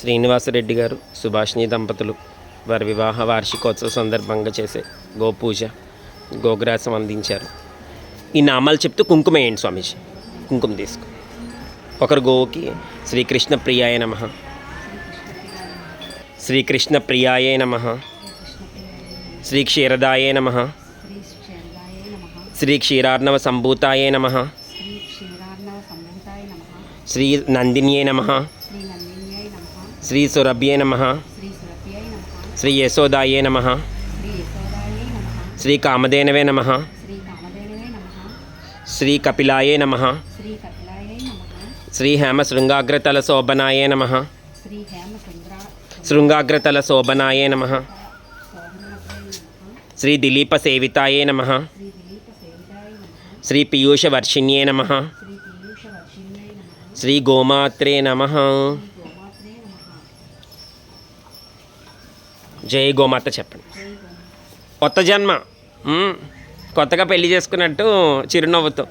శ్రీనివాసరెడ్డి గారు సుభాషిణి దంపతులు వారి వివాహ వార్షికోత్సవ సందర్భంగా చేసే గోపూజ గోగ్రాసం అందించారు. ఈ నామాలు చెప్తూ కుంకుమ వేయండి స్వామీజీ. కుంకుమ తీసుకో. ఒకరు గోవుకి శ్రీకృష్ణ ప్రియాయ నమ. శ్రీకృష్ణ ప్రియాయ నమ. శ్రీ క్షీరదాయే నమ. శ్రీ క్షీరార్ణవ సంభూతాయ నమ. శ్రీ నందిన్యే నమ. శ్రీ సురభ్యే నమ. శ్రీ యశోదాయే నమ. శ్రీ యశోదాయ నమ శ్రీ కామధేనవే నమ. శ్రీ కపిలాయే నమ. శ్రీ హేమ శృంగాగ్రతల శోభనాయే నమ. శృంగాగ్రతల శోభనాయే నమ. శ్రీ దిలీప సేవితాయే నమ. శ్రీ పీయూష వర్షిణ్యే నమ. శ్రీ గోమాత్రే నమ శ్రీ గోమాత్రే నమ జై గోమాత చెప్పండి. కొత్త జన్మ. కొత్తగా పెళ్ళి చేసుకున్నట్టు చిరునవ్వుతో.